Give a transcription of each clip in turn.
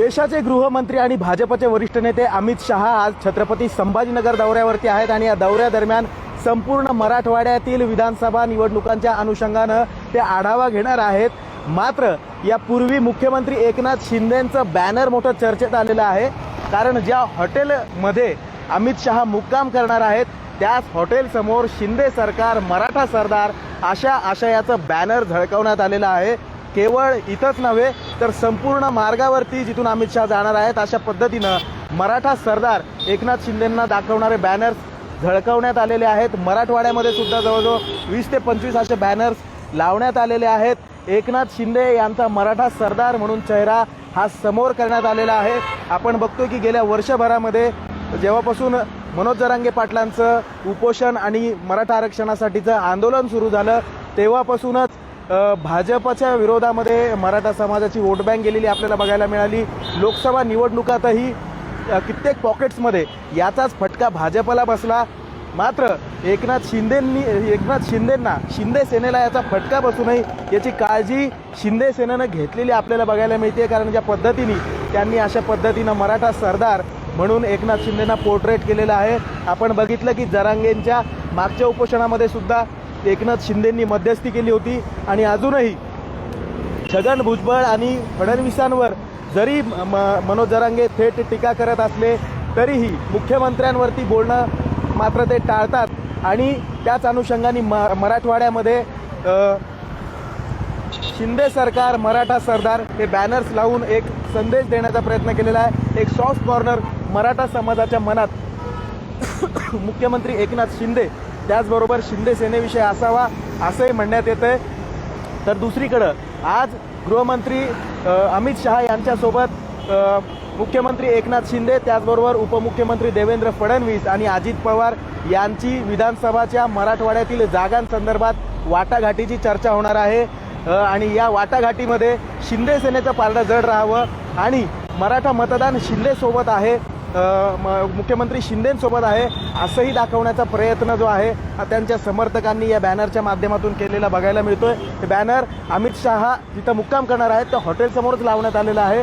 देशाचे गृहमंत्री आणि भाजपचे वरिष्ठ नेते अमित शहा आज छत्रपती संभाजीनगर दौऱ्यावरती आहेत आणि या दौऱ्यादरम्यान संपूर्ण मराठवाड्यातील विधानसभा निवडणुकांच्या अनुषंगानं ते आढावा घेणार आहेत. मात्र यापूर्वी मुख्यमंत्री एकनाथ शिंदेंचं बॅनर मोठं चर्चेत आलेलं आहे. कारण ज्या हॉटेलमध्ये अमित शहा मुक्काम करणार आहेत त्याच हॉटेलसमोर शिंदे सरकार मराठा सरदार अशा आशयाचं बॅनर झळकवण्यात आलेलं आहे. केवळ इथंच नव्हे तर संपूर्ण मार्गावरती जिथून अमित शहा जाणार आहेत अशा पद्धतीनं मराठा सरदार एकनाथ शिंदेंना दाखवणारे बॅनर्स झळकवण्यात आलेले आहेत. मराठवाड्यामध्ये सुद्धा जवळजवळ वीस ते पंचवीस असे बॅनर्स लावण्यात आलेले आहेत. एकनाथ शिंदे यांचा मराठा सरदार म्हणून चेहरा हा समोर करण्यात आलेला आहे. आपण बघतो की गेल्या वर्षभरामध्ये जेव्हापासून मनोज जरांगे पाटलांचं उपोषण आणि मराठा आरक्षणासाठीचं आंदोलन सुरू झालं तेव्हापासूनच भाजपच्या विरोधामध्ये मराठा समाजाची वोट बँक गेलेली आपल्याला बघायला मिळाली. लोकसभा निवडणुकातही कित्येक पॉकेट्समध्ये याचाच फटका भाजपला बसला. मात्र एकनाथ शिंदेंनी एकनाथ शिंदेंना शिंदे सेनेला याचा फटका बसू नये याची काळजी शिंदे सेनेनं घेतलेली आपल्याला बघायला मिळते. कारण ज्या पद्धतीने त्यांनी अशा पद्धतीनं मराठा सरदार म्हणून एकनाथ शिंदेना पोर्ट्रेट केलेलं आहे. आपण बघितलं की जरांगेंच्या मागच्या उपोषणामध्ये सुद्धा एकनाथ शिंदेंनी मध्यस्थी केली होती आणि अजूनही छगन भुजबळ आणि फडणवीसांवर जरी म- मनोज जरांगे थेट टीका करत असले तरीही मुख्यमंत्र्यांवरती बोलणं मात्र ते टाळतात. आणि त्याच अनुषंगाने म मराठवाड्यामध्ये शिंदे सरकार मराठा सरदार हे बॅनर्स लावून एक संदेश देण्याचा प्रयत्न केलेला आहे. एक सॉफ्ट कॉर्नर मराठा समाजाच्या मनात मुख्यमंत्री एकनाथ शिंदे त्याचबरोबर शिंदे सेनेविषयी असावा असंही म्हणण्यात येतं आहे तर दुसरीकडं आज गृहमंत्री अमित शहा यांच्यासोबत मुख्यमंत्री एकनाथ शिंदे त्याचबरोबर उपमुख्यमंत्री देवेंद्र फडणवीस आणि अजित पवार यांची विधानसभाच्या मराठवाड्यातील जागांसंदर्भात वाटाघाटीची चर्चा होणार आहे. आणि या वाटाघाटीमध्ये शिंदे सेनेचं पारडं जड राहावं आणि मराठा मतदान शिंदेसोबत आहे. मुख्यमंत्री शिंदेंसोबत आहे. असंही दाखवण्याचा प्रयत्न जो आहे त्यांच्या समर्थकांनी या बॅनरच्या माध्यमातून केलेला बघायला मिळतोय. हे बॅनर अमित शहा जिथं मुक्काम करणार आहेत त्या हॉटेलसमोरच लावण्यात आलेलं आहे.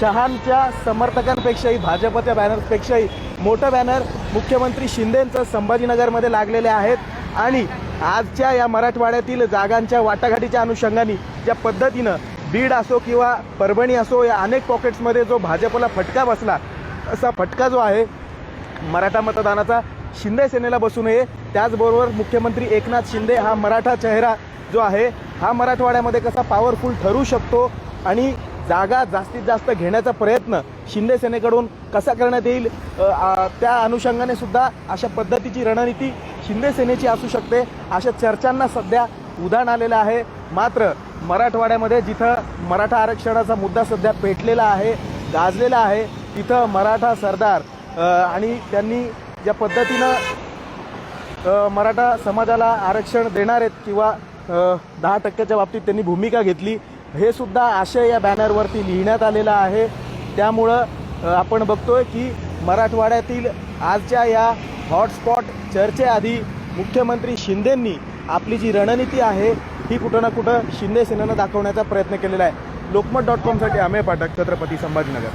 शहांच्या समर्थकांपेक्षाही भाजपच्या बॅनर्सपेक्षाही मोठं बॅनर मुख्यमंत्री शिंदेंचं संभाजीनगरमध्ये लागलेले आहेत. आणि आजच्या या मराठवाड्यातील जागांच्या वाटाघाटीच्या अनुषंगाने ज्या पद्धतीनं बीड असो किंवा परभणी असो या अनेक पॉकेट्समध्ये जो भाजपला फटका बसला असा फटका जो आहे मराठा मतदानाचा शिंदे सेनेला बसू नये. त्याचबरोबर मुख्यमंत्री एकनाथ शिंदे हा मराठा चेहरा जो आहे हा मराठवाड्यामध्ये कसा पॉवरफुल ठरू शकतो आणि जागा जास्तीत जास्त घेण्याचा प्रयत्न शिंदे सेनेकडून कसा करण्यात येईल त्या अनुषंगाने सुद्धा अशा पद्धतीची रणनीती शिंदे सेनेची असू शकते. अशा चर्चांना सध्या उधाण आलेलं आहे. मात्र मराठवाड्यामध्ये जिथं मराठा आरक्षणाचा मुद्दा सध्या पेटलेला आहे गाजलेला आहे तिथं मराठा सरदार आणि त्यांनी ज्या पद्धतीनं मराठा समाजाला आरक्षण देणार आहेत किंवा दहा टक्क्याच्या बाबतीत त्यांनी भूमिका घेतली हे सुद्धा आशय या बॅनरवरती लिहिण्यात आलेलं आहे. त्यामुळं आपण बघतोय की मराठवाड्यातील आजच्या या हॉटस्पॉट चर्चेआधी मुख्यमंत्री शिंदेंनी आपली जी रणनीती आहे ही कुठं ना कुठं शिंदे सेनेनं दाखवण्याचा प्रयत्न केलेला आहे. लोकमत डॉट कॉमसाठी अमेय पाठक छत्रपती संभाजीनगर.